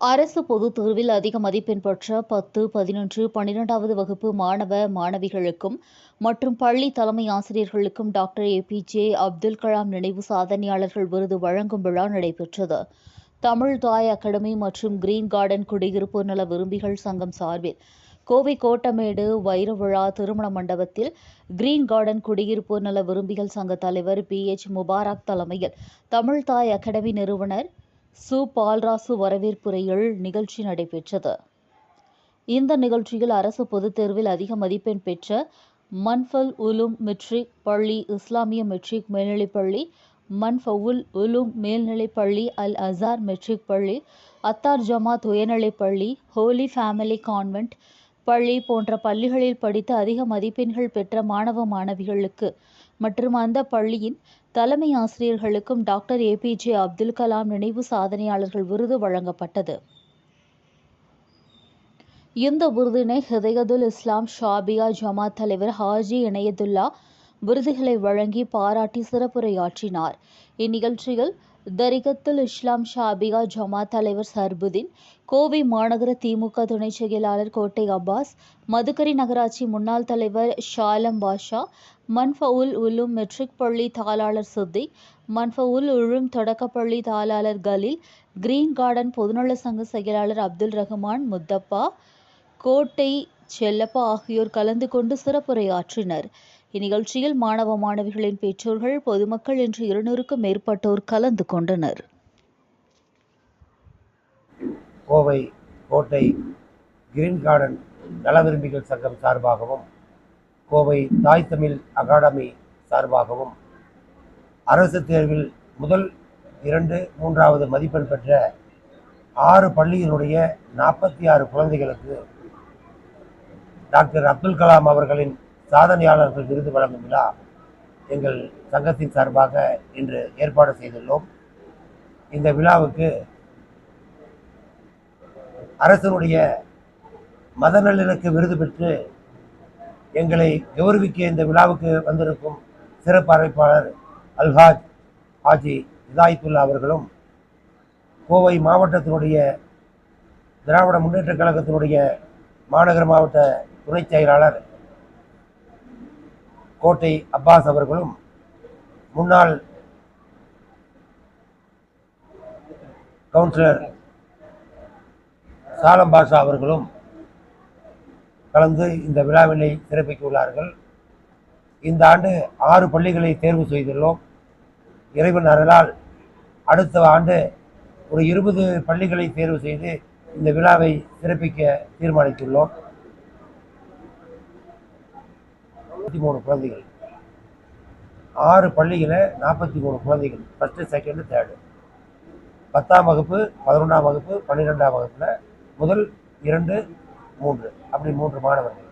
அரசு பொதுத் தேர்வில் அதிக மதிப்பெண் பெற்ற பத்து பதினொன்று பன்னிரெண்டாவது வகுப்பு மாணவ மாணவிகளுக்கும் மற்றும் பள்ளி தலைமை ஆசிரியர்களுக்கும் doctor A P J Abdul Kalam நினைவு சாதனையாளர்கள் விருது வழங்கும் விழா நடைபெற்றது. தமிழ் தாய் அகாடமி மற்றும் கிரீன் கார்டன் குடியிருப்பு நல விரும்பிகள் சங்கம் சார்பில் கோவை கோட்டமேடு வைர விழா திருமண மண்டபத்தில் கிரீன் கார்டன் குடியிருப்பு நல விரும்பிகள் சங்க தலைவர் பி எச் முபாரக் தலைமையில் தமிழ் தாய் அகாடமி நிறுவனர் சு பால்ராசு வரவேற்புரையில் நிகழ்ச்சி நடைபெற்றது. இந்த நிகழ்ச்சியில் அரசு பொதுத் தேர்வில் அதிக மதிப்பெண் பெற்ற மன்ஃபல் உலும் மெட்ரிக் பள்ளி இஸ்லாமிய மெட்ரிக் மேல்நிலைப்பள்ளி மன்ஃபவுல் உலும் மேல்நிலைப்பள்ளி அல் அசார் மெட்ரிக் பள்ளி அத்தார் ஜமாத் உயர்நிலைப்பள்ளி ஹோலி ஃபேமிலி கான்வென்ட் பள்ளி போன்ற பள்ளிகளில் படித்து அதிக மதிப்பெண்கள் பெற்ற மாணவ மாணவிகளுக்கு மற்றும் அந்த பள்ளியின் தலைமை ஆசிரியர்களுக்கும் டாக்டர் ஏபிஜே அப்துல் கலாம் நினைவு சாதனையாளர்கள் விருது வழங்கப்பட்டது. இந்த விருதினை ஹிதயதுல் இஸ்லாம் ஷாபியா ஜமாத் தலைவர் ஹாஜி இணையதுல்லா விருதுகளை வழங்கி பாராட்டி சிறப்புரையாற்றினார். இந்நிகழ்ச்சியில் தரிகத்துல் இஸ்லாம் ஷாபியா ஜமாத் தலைவர் சர்புதீன் கோவை மாநகர திமுக துணை செயலாளர் கோட்டை அப்பாஸ் மதுக்கரி நகராட்சி முன்னாள் தலைவர் ஷாலம் பாஷா மன்ஃபவுல் உலும் மெட்ரிக் பள்ளி தாளாளர் சித்திக் மன்ஃபவுல் உழும் தொடக்கப்பள்ளி தாளாளர் கலீல் கிரீன் கார்டன் பொதுநல சங்க செயலாளர் அப்துல் ரஹ்மான் முத்தப்பா கோட்டை செல்லப்பா ஆகியோர் கலந்து கொண்டு சிறப்புரையாற்றினர். இந்நிகழ்ச்சியில் மாணவ மாணவிகளின் பெற்றோர்கள் பொதுமக்கள் என்று இருநூறுக்கும் மேற்பட்டோர் கலந்து கொண்டனர். கோவை கோட்டை கிரீன் கார்டன் நலவிரும்பிகள் சங்கம் சார்பாகவும் கோவை தாய் தமிழ் அகாடமி சார்பாகவும் அரசு தேர்வில் முதல் இரண்டு மூன்றாவது மதிப்பெண் பெற்ற ஆறு பள்ளியினுடைய நாற்பத்தி ஆறு குழந்தைகளுக்கு டாக்டர் அப்துல் கலாம் அவர்களின் சாதனையாளர்கள் விருது வழங்கும் விழா எங்கள் சங்கத்தின் சார்பாக இன்று ஏற்பாடு செய்துள்ளோம். இந்த விழாவுக்கு அரசனுடைய மத நல்லிணக்க விருது பெற்று எங்களை கௌரவிக்க இந்த விழாவுக்கு வந்திருக்கும் சிறப்பு அழைப்பாளர் அல்ஹாஜ் ஹாஜி இதாயத்துல்லா அவர்களும் கோவை மாவட்டத்தினுடைய திராவிட முன்னேற்றக் கழகத்தினுடைய மாநகர மாவட்ட துணைச் செயலாளர் கோட்டை அப்பாஸ் அவர்களும் முன்னாள் கவுன்சிலர் சாலம் பாஷா அவர்களும் கலந்து இந்த விழாவினை சிறப்பிக்க உள்ளார்கள் இந்த ஆண்டு ஆறு பள்ளிகளை தேர்வு செய்துள்ளோம். இறைவன் அருளால் அடுத்த ஆண்டு ஒரு இருபது பள்ளிகளை தேர்வு செய்து இந்த விழாவை சிறப்பிக்க தீர்மானித்துள்ளோம். இருபத்தி மூணு குழந்தைகள். ஆறு பள்ளியில் நாற்பத்தி மூணு குழந்தைகள். ஃபஸ்ட்டு செகண்டு தேர்டு பத்தாம் வகுப்பு பதினொன்றாம் வகுப்பு பன்னிரெண்டாம் வகுப்பில் முதல் இரண்டு மூன்று. அப்படி மூன்று மாணவர்கள்.